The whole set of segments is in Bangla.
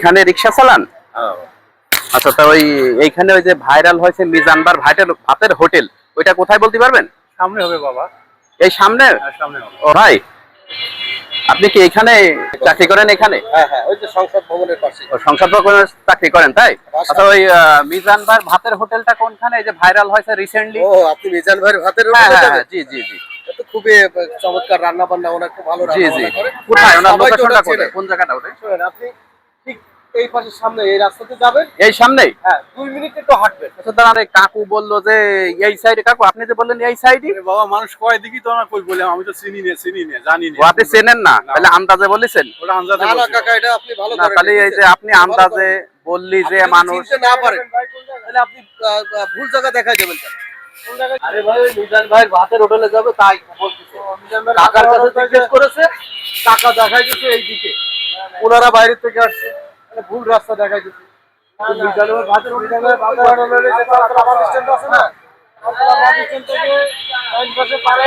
এইখানে রিক্সা চালান? আচ্ছা তা ওই এইখানে ওই যে ভাইরাল হয়েছে মিজানবার ভাইটাল ভাতের হোটেল ওইটা কোথায় বলতে পারবেন? সামনে হবে বাবা। এই সামনে? হ্যাঁ ও ভাই আপনি কি এখানে চাকরি করেন এখানে? হ্যাঁ হ্যাঁ সংসদ ভবনের পাশে। সংসদ ভবনে চাকরি করেন তাই? আচ্ছা ওই মিজান ভাতের হোটেলটা কোনখানে? এই যে ভাইরাল হয়েছে রিসেন্টলি ও আপনি মিজান ভাইয়ের ভাতের হ্যাঁ হ্যাঁ হ্যাঁ, জি জি জি। খুবই চমৎকার রান্না বান্না ওনার খুব ভালো জি রান্না জি করে। কোথায়? ওনার লোকেশনটা কোন জায়গাটা ওটা? আপনি ঠিক এই পাশের সামনে এই রাস্তাতে যাবেন? এই সামনেই? হ্যাঁ দুই মিনিট একটু হাঁটবেন। আচ্ছা দাঁড়ান কাকু বলল যে এই সাইডে কাকু আপনি যে বললেন এই সাইডে বাবা মানুষ কয় দেখি তো আমার কই বলে আমি তো চিনি না চিনি না জানি না। আপনি চেনেন না। তাহলে আন্দাজে বলেছেন। ওটা আনজাদে না না কাকা এটা আপনি ভালো না তাহলে এই যে আপনি আন্দাজে বললি যে মানুষ না পারেন তাহলে আপনি ভুল জায়গা দেখাই যাবেন? আরে ভাই মিজান ভাতের হোটেলে যাবে তাই বলতেছে। কাকার কাছে জিজ্ঞেস করেছে কাকা দেখাই দিচ্ছে এই দিকে ওনারা বাইরে থেকে আসছে। মানে ভুল রাস্তা দেখাই দিচ্ছে মিজান ভাইয়ের ভাতের হোটেলে ভাতের হোটেলে যে তারপরে বাস স্ট্যান্ড আছে না? তারপরে বাস স্ট্যান্ড থেকে ডাইন পাশে পারে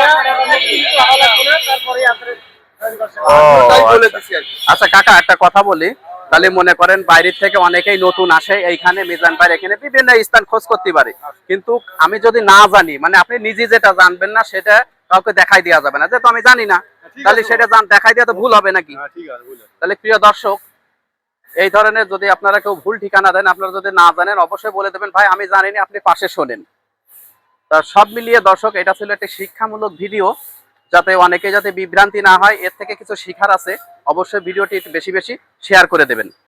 টাকা লাগবে না তারপরে আপনার ডাইন পাশে। ও, তাই বলে আচ্ছা। আচ্ছা কাকা একটা কথা বলি। তাহলে মনে করেন বাইরের থেকে অনেকেই নতুন আসে এইখানে মিজান ভাই এখানে বিভিন্ন স্থান খোঁজ করতে পারে। কিন্তু আমি যদি না জানি মানে আপনি নিজে যেটা জানবেন না সেটা কাউকে দেখাই দেওয়া যাবে না। যেহেতু আমি জানি না তাহলে সেটা যান দেখাই দেওয়া তো ভুল হবে নাকি? হ্যাঁ তাহলে প্রিয় দর্শক এই ধরনের যদি আপনারা কেউ ভুল ঠিকানা দেন আপনারা যদি না জানেন অবশ্যই বলে দেবেন ভাই আমি জানিনি আপনি পাশে শোনেন। তা সব মিলিয়ে দর্শক এটা ছিল একটি শিক্ষামূলক ভিডিও যাতে অনেকে যাতে বিভ্রান্তি না হয় এর থেকে কিছু শিখার আছে। অবশ্যই ভিডিওটি বেশি বেশি শেয়ার করে দেবেন।